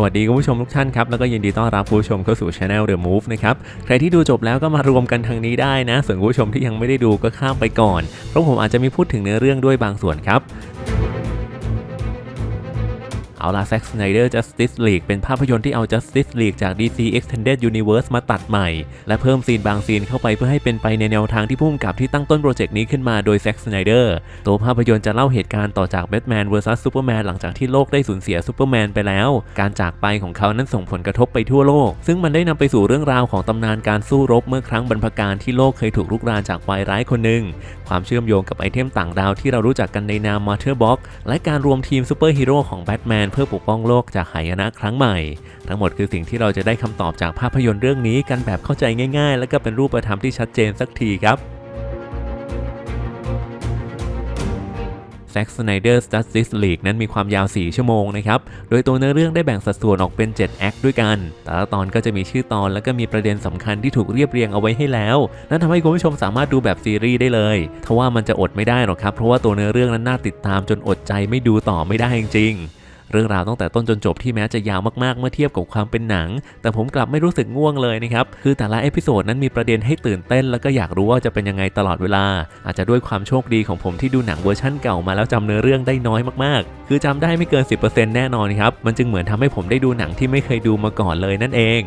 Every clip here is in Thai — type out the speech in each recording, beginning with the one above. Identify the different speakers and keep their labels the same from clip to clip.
Speaker 1: สวัสดีคุณผู้ชมทุกท่านครับ แล้วก็ยินดีต้อนรับผู้ชมเข้าสู่ช anel The Move นะครับ ใครที่ดูจบแล้วก็มารวมกันทางนี้ได้นะ ส่วนผู้ชมที่ยังไม่ได้ดูก็ข้ามไปก่อน เพราะผมอาจจะมีพูดถึงเนื้อเรื่องด้วยบางส่วนครับ เอาล่ะ Zack Snyder Justice League เป็นภาพยนตร์ที่เอา Justice League จาก DC Extended Universe มาตัดใหม่ และเพิ่มซีนบางซีนเข้าไปเพื่อให้เป็นไปในแนวทางที่พุ่มกับที่ตั้งต้นโปรเจกต์นี้ขึ้นมาโดย Zack Snyder ตัวภาพยนตร์จะเล่าเหตุการณ์ต่อจาก Batman vs Superman หลังจากที่โลกได้สูญเสียซูเปอร์แมนไปแล้ว การจากไปของเขานั้นส่งผลกระทบไปทั่วโลก ซึ่งมันได้นำไปสู่เรื่องราวของตำนานการสู้รบเมื่อครั้งบรรพการที่โลกเคยถูกลุกรานจากวายร้ายคนหนึ่งความเชื่อมโยงกับไอเทมต่างดาวที่เรารู้จักกันในนาม Mother Box และการรวมทีมซูเปอร์ฮีโร่ของแบทแมนเพื่อปกป้องโลกจากหายนะครั้งใหม่ ทั้งหมดคือสิ่งที่เราจะได้คำตอบจากภาพยนตร์เรื่องนี้กันแบบเข้าใจง่าย ๆ และก็เป็นรูปธรรมที่ชัดเจนสักทีครับ Zack Snyder's Justice League นั้นมีความยาว 4 ชั่วโมงนะครับ โดยตัวเนื้อเรื่องได้แบ่งสัดส่วนออกเป็น 7 แอคด้วยกัน แต่ละตอนก็จะมีชื่อตอนแล้วก็มีประเด็นสำคัญที่ถูกเรียบเรียงเอาไว้ให้แล้ว นั่นทำให้คุณผู้ชมสามารถดูแบบซีรีส์ได้เลยทว่ามันจะอดไม่ได้หรอกครับ เพราะว่าตัวเนื้อเรื่องนั้นน่าติดตามจนอดใจไม่ดูต่อไม่ได้จริง เรื่องราวตั้งแต่ต้นจนจบที่แม้จะยาวมากๆเมื่อเทียบกับความเป็นหนัง แต่ผมกลับไม่รู้สึกง่วงเลยนะครับ คือแต่ละเอพิโซดนั้นมีประเด็นให้ตื่นเต้น แล้วก็อยากรู้ว่าจะเป็นยังไงตลอดเวลา อาจจะด้วยความโชคดีของผมที่ดูหนังเวอร์ชั่นเก่ามาแล้วจำเนื้อเรื่องได้น้อยมากๆ คือจำได้ไม่เกิน 10%แน่นอนครับ มันจึงเหมือนทำให้ผมได้ดูหนังที่ไม่เคยดูมาก่อนเลยนั่นเอง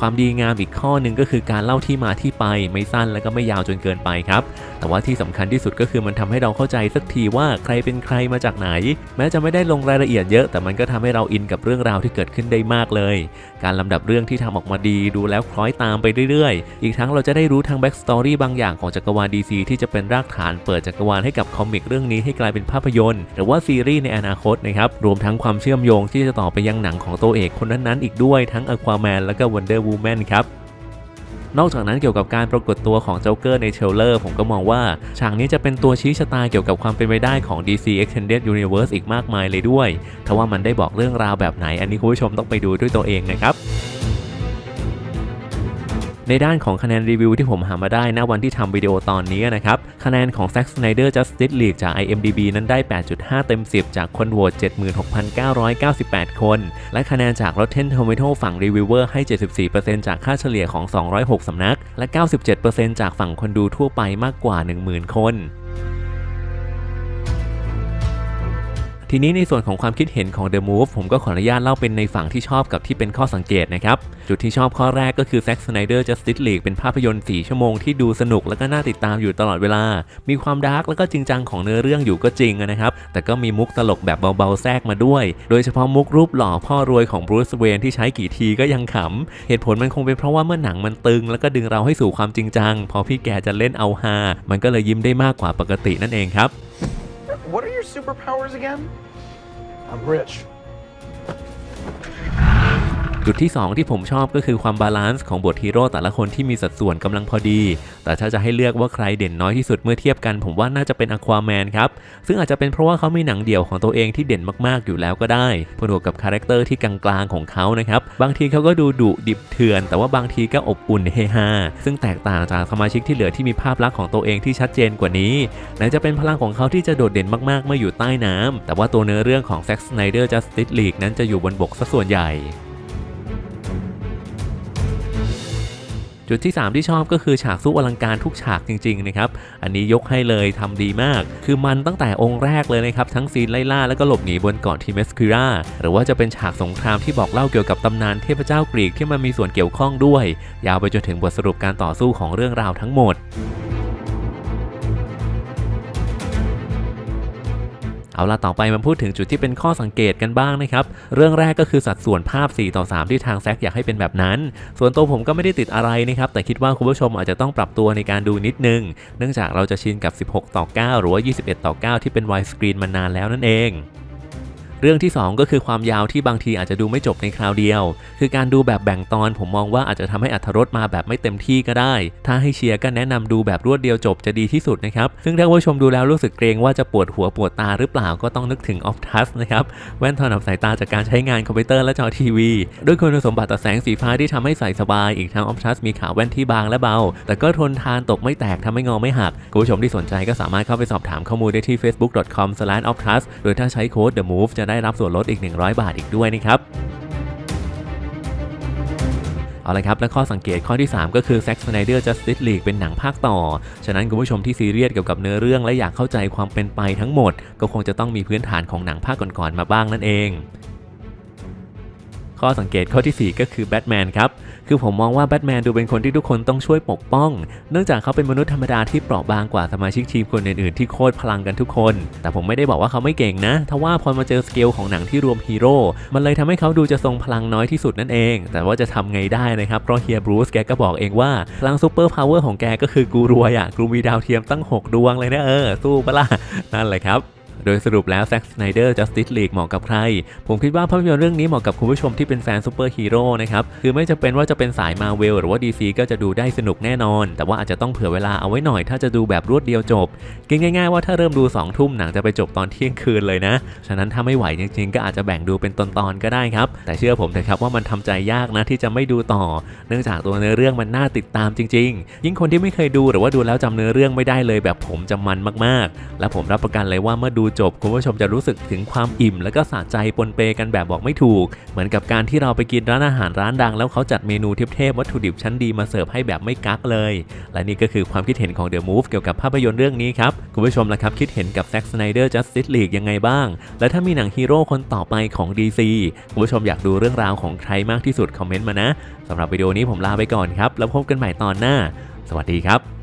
Speaker 1: ความดีงามอีกข้อหนึ่งก็คือการเล่าที่มาที่ไปไม่สั้นและก็ไม่ยาวจนเกินไปครับ แต่ว่าที่สำคัญที่สุดก็คือมันทำให้เราเข้าใจสักทีว่าใครเป็นใครมาจากไหน แม้จะไม่ได้ลงรายละเอียดเยอะ แต่มันก็ทำให้เราอินกับเรื่องราวที่เกิดขึ้นได้มากเลย การลำดับเรื่องที่ทำออกมาดีดูแล้วคล้อยตามไปเรื่อยๆ อีกทั้งเราจะได้รู้ทางแบ็กสตอรี่บางอย่างของจักรวาล DC ที่จะเป็นรากฐานเปิดจักรวาลให้กับคอมิกเรื่องนี้ให้กลายเป็นภาพยนตร์หรือว่าซีรีส์ในอนาคตนะครับรวมทั้งความเชื่อมโยงที่จะต่อไปยังหนังของตัวเอกคนนั้นๆอีกด้วยทั้ง Aquaman และก็ Wonder Woman ครับนอกจากนั้นเกี่ยวกับการปรากฏตัวของโจ๊กเกอร์ในเทรลเลอร์ผมก็มองว่า ฉากนี้จะเป็นตัวชี้ชะตาเกี่ยวกับความเป็นไปได้ของ DC Extended Universe อีกมากมายเลยด้วยทว่ามันได้บอกเรื่องราวแบบไหน อันนี้คุณผู้ชมต้องไปดูด้วยตัวเองนะครับ ในด้านของคะแนนรีวิวที่ผมหามาได้ณวันที่ทำวิดีโอตอนนี้นะครับ คะแนนของ Zack Snyder Justice League จาก IMDb นั้นได้ 8.5 เต็ม 10 จากคนโหวต 76,998 คน และคะแนนจาก Rotten Tomato ฝั่งรีวิวเวอร์ให้ 74%จากค่าเฉลี่ยของ 206 สำนัก และ 97%จากฝั่งคนดูทั่วไปมากกว่า 10,000 คน ทีนี้ในส่วนของความคิดเห็นของ The Move ผมก็ขออนุญาตเล่าเป็นในฝั่งที่ชอบกับที่เป็นข้อสังเกตนะครับ จุดที่ชอบข้อแรกก็คือ Zack Snyder Justice League เป็นภาพยนตร์ 4 ชั่วโมงที่ดูสนุกและก็น่าติดตามอยู่ตลอดเวลา มีความดาร์กแล้วก็จริงจังของเนื้อเรื่องอยู่ก็จริงนะครับ แต่ก็มีมุกตลกแบบเบาๆแทรกมาด้วย โดยเฉพาะมุกรูปหล่อพ่อรวยของบรูซเวนที่ใช้กี่ทีก็ยังขำ เหตุผลมันคงเป็นเพราะว่าเมื่อหนังมันตึง แล้วก็ดึงเราให้สู่ความจริงจัง พอพี่แกจะเล่นเอาฮา มันก็เลยยิ้มได้มากกว่าปกตินั่นเองครับ
Speaker 2: What are your superpowers again?
Speaker 3: I'm rich.
Speaker 1: จุดที่ 2 ที่ผมชอบก็คือความบาลานซ์ของบทฮีโร่แต่ละคนที่มีสัดส่วนกำลังพอดี แต่ถ้าจะให้เลือกว่าใครเด่นน้อยที่สุดเมื่อเทียบกัน ผมว่าน่าจะเป็นอควาแมนครับ ซึ่งอาจจะเป็นเพราะว่าเขามีหนังเดี่ยวของตัวเองที่เด่นมากๆอยู่แล้วก็ได้ผนวกกับคาแรคเตอร์ที่กลางๆของเขานะครับ บางทีเขาก็ดูดุดิบเถื่อน แต่ว่าบางทีก็อบอุ่นเฮฮาซึ่งแตกต่างจากสมาชิกที่เหลือที่มีภาพลักษณ์ของตัวเองที่ชัดเจนกว่านี้ไหนจะเป็นพลังของเขาที่จะโดดเด่นมากๆเมื่ออยู่ใต้น้ำแต่ว่าตัวเนื้อเรื่องของ Zack Snyder Justice League นั้นจะอยู่บนบกซะส่วนใหญ่ จุดที่ 3 ที่ชอบก็คือฉากสู้อลังการทุกฉากจริงๆนะครับ อันนี้ยกให้เลยทำดีมาก คือมันตั้งแต่องค์แรกเลยนะครับ ทั้งซีนไล่ล่าแล้วก็หลบหนีบนเกาะทิเมสคิราหรือว่าจะเป็นฉากสงครามที่บอกเล่าเกี่ยวกับตำนานเทพเจ้ากรีกที่มันมีส่วนเกี่ยวข้องด้วย ยาวไปจนถึงบทสรุปการต่อสู้ของเรื่องราวทั้งหมด เอาล่ะต่อไปมาพูดถึงจุดที่เป็นข้อสังเกตกันบ้างนะครับ เรื่องแรกก็คือสัดส่วนภาพ 4 ต่อ 3 ที่ทางแซกอยากให้เป็นแบบนั้น ส่วนตัวผมก็ไม่ได้ติดอะไรนะครับ แต่คิดว่าคุณผู้ชมอาจจะต้องปรับตัวในการดูนิดนึง เนื่องจากเราจะชินกับ 16 ต่อ 9 หรือว่า 21 ต่อ 9 ที่เป็น wide screen มานานแล้วนั่นเอง เรื่องที่ 2 ก็คือความยาวที่บางทีอาจจะดูไม่จบในคราวเดียว คือการดูแบบแบ่งตอนผมมองว่าอาจจะทำให้อัธรสมาแบบไม่เต็มที่ก็ได้ ถ้าให้เชียร์ก็แนะนำดูแบบรวดเดียวจบจะดีที่สุดนะครับ ซึ่งถ้าผู้ชมดูแล้วรู้สึกเกรงว่าจะปวดหัวปวดตาหรือเปล่าก็ต้องนึกถึง Optus นะครับแว่นถนอมสายตาจากการใช้งานคอมพิวเตอร์และจอทีวี ด้วยคุณสมบัติต่อแสงสีฟ้าที่ทำให้ใส่สบาย อีกทั้ง Optus มีขาแว่นที่บางและเบา แต่ก็ทนทานตกไม่แตกทำให้งอไม่หักคุณผู้ชมที่สนใจก็สามารถเข้าไปสอบถามข้อมูลได้ที่ facebook.com/optus โดยถ้าใช้โค้ด the move จะได้รับส่วนลดอีก 100 บาทอีกด้วยนะครับเอาละครับและข้อสังเกตข้อที่ 3 ก็คือ Zack Snyder Justice League เป็นหนังภาคต่อ ฉะนั้นคุณผู้ชมที่ซีเรียสเกี่ยวกับเนื้อเรื่องและอยากเข้าใจความเป็นไปทั้งหมด ก็คงจะต้องมีพื้นฐานของหนังภาคก่อนๆมาบ้างนั่นเอง ข้อสังเกตข้อทีสี่4 ก็คือแบทแมนครับ คือผมมองว่าแบทแมนดูเป็นคนที่ทุกคนต้องช่วยปกป้อง เนื่องจากเขาเป็นมนุษย์ธรรมดาที่เปราะบางกว่าสมาชิกทีมคนอื่นๆที่โคตรพลังกันทุกคน แต่ผมไม่ได้บอกว่าเขาไม่เก่งนะ ทว่าพอมาเจอสเกลของหนังที่รวมฮีโร่ มันเลยทำให้เขาดูจะทรงพลังน้อยที่สุดนั่นเอง แต่ว่าจะทำไงได้นะครับ เพราะเฮียบรูซแกก็บอกเองว่า พลังซูเปอร์พาวเวอร์ของแกก็คือกูรวยอะกูมีดาวเทียมตั้ง 6 ดวงเลยนะเออ สู้ปะล่ะ นั่นแหละครับ โดยสรุปแล้ว Zack Snyder Justice League เหมาะกับใคร ผมคิดว่าภาพยนตร์เรื่องนี้เหมาะกับคุณผู้ชมที่เป็นแฟนซูเปอร์ฮีโร่นะครับ คือไม่จะเป็นว่าจะเป็นสายมาเวลหรือว่า DC ก็จะดูได้สนุกแน่นอน แต่ว่าอาจจะต้องเผื่อเวลาเอาไว้หน่อยถ้าจะดูแบบรวดเดียวจบคิดง่ายๆว่าถ้าเริ่มดู2ทุ่มหนังจะไปจบตอนเที่ยงคืนเลยนะ ฉะนั้นถ้าไม่ไหวจริงๆ ก็อาจจะแบ่งดูเป็นตอนๆก็ได้ครับ แต่เชื่อผมเถอะครับว่ามันทำใจยากนะที่จะไม่ดูต่อ เนื่องจากตัวเนื้อเรื่องมันน่าติดตามจริง ๆ ยิ่งคนที่ไม่เคยดูหรือว่าดูแล้วจำเนื้อเรื่องไม่ได้เลยแบบผมจะมันมากๆ และผมรับประกันเลยว่าเมื่อดูจบ คุณผู้ชมจะรู้สึกถึงความอิ่ม แล้วก็สะใจปนเปกันแบบบอกไม่ถูก เหมือนกับการที่เราไปกินร้านอาหารร้านดัง แล้วเขาจัดเมนูเทพๆวัตถุดิบชั้นดีมาเสิร์ฟให้แบบไม่กักเลย และนี่ก็คือความคิดเห็นของ The Move เกี่ยวกับภาพยนตร์เรื่องนี้ครับ คุณผู้ชมล่ะครับคิดเห็นกับ Zack Snyder Justice League ยังไงบ้าง และถ้ามีหนังฮีโร่คนต่อไปของ DC คุณผู้ชมอยากดูเรื่องราวของใครมากที่สุดคอมเมนต์มานะสำหรับวิดีโอนี้ผมลาไปก่อนครับแล้วพบกันใหม่ตอนหน้า สวัสดีครับ